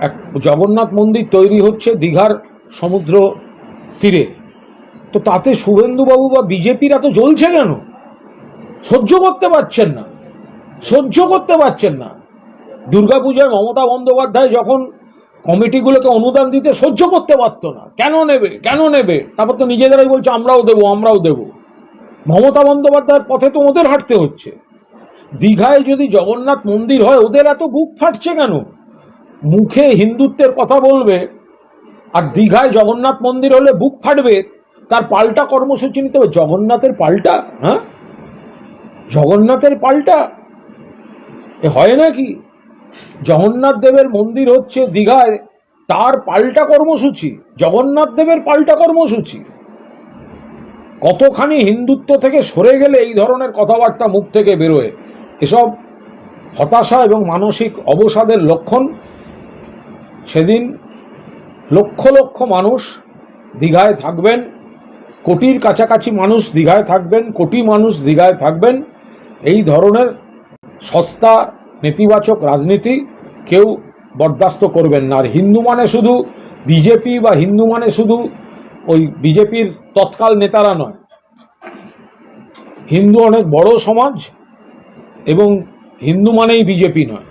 এক জগন্নাথ মন্দির তৈরি হচ্ছে দীঘার সমুদ্র তীরে। তো তাতে শুভেন্দুবাবু বা বিজেপিরা তো জ্বলছে কেন? সহ্য করতে পারছেন না। সহ্য করতে পারছেন না। দুর্গাপূজায় মমতা বন্দ্যোপাধ্যায় যখন কমিটিগুলোকে অনুদান দিতে সহ্য করতে পারতো না। কেন নেবে? কেন নেবে? তারপর তো নিজেদেরাই বলছে, আমরাও দেবো আমরাও দেবো। মমতা বন্দ্যোপাধ্যায়ের পথে তো ওদের হাঁটতে হচ্ছে। দীঘায় যদি জগন্নাথ মন্দির হয়, ওদের এত বুক ফাটছে কেন? মুখে হিন্দুত্বের কথা বলবে, আর দীঘায় জগন্নাথ মন্দির হলে বুক ফাটবে, তার পাল্টা কর্মসূচি নিতে হবে। জগন্নাথের পাল্টা? হ্যাঁ? জগন্নাথের পাল্টা? এ হয় নাকি? জগন্নাথ দেবের মন্দির হচ্ছে দীঘায়, তার পাল্টা কর্মসূচি। জগন্নাথ দেবের পাল্টা কর্মসূচি। কতখানি হিন্দুত্ব থেকে সরে গেলে এই ধরনের কথাবার্তা মুখ থেকে বেরোয়? এসব হতাশা এবং মানসিক অবসাদের লক্ষণ সেদিন লক্ষ লক্ষ মানুষ দীঘায় থাকবেন, কোটির কাছাকাছি মানুষ দীঘায় থাকবেন, কোটি মানুষ দীঘায় থাকবেন। এই ধরনের সস্তা, নেতিবাচক রাজনীতি কেউ বরদাস্ত করবেন না। আর হিন্দু মানে শুধু বিজেপি বা হিন্দু মানে শুধু ওই বিজেপির তৎকাল নেতারা নয়। হিন্দু অনেক বড় সমাজ এবং হিন্দু মানেই বিজেপি নয়।